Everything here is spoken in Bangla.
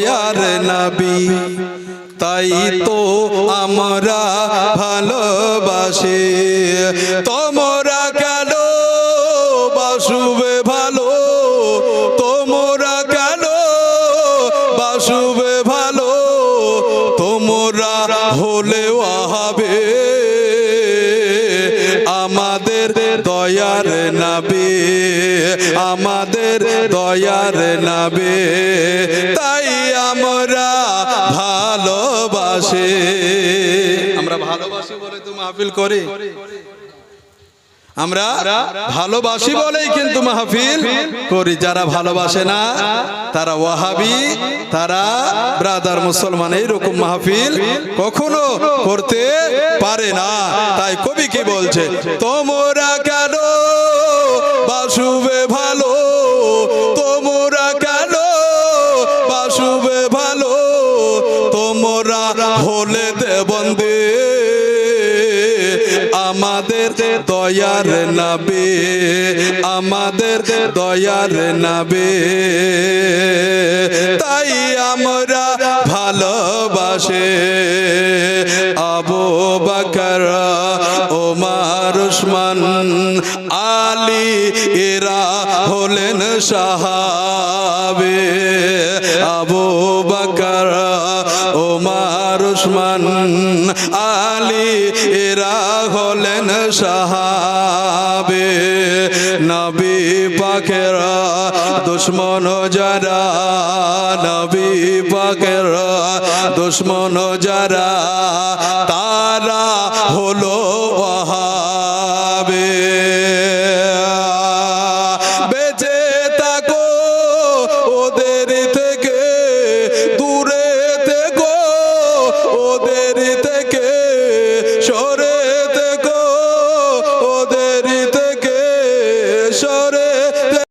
ইয়ার নবী, তাই তো আমরা ভালোবাসি। তোমরা কেন বাসুবে ভালো? তোমরা কেন বাসুবে ভালো? তোমরা হলেও হবে আমাদের দয়ার নাবে, আমাদের দয়ার নাবে। ভালোবাসে। আমরা ভালোবাসি বলে তো মাহফিল করি। আমরা ভালোবাসি বলেই কিন্তু মাহফিল করি। যারা ভালোবাসে না, তারা ওয়াহাবি, তারা ব্রাদার মুসলমান, এইরকম মাহফিল কখনো করতে পারে না। তাই কবি কি বলছে? তোমরা তোমরা হলে দেবন্দে আমাদের দয়ার নাবে আমাদের দয়ার নাবে তাই আমরা ভালোবাসে আবু বকর উসমান আলী এরা হলেন সাহাবে আবু বকর, ওমার, উসমান আলী এরা হলেন সাহাবে। নবী পাখেরা দুশ্মন যারা, নবী পাখেরা দুশ্মন যারা, তারা হলো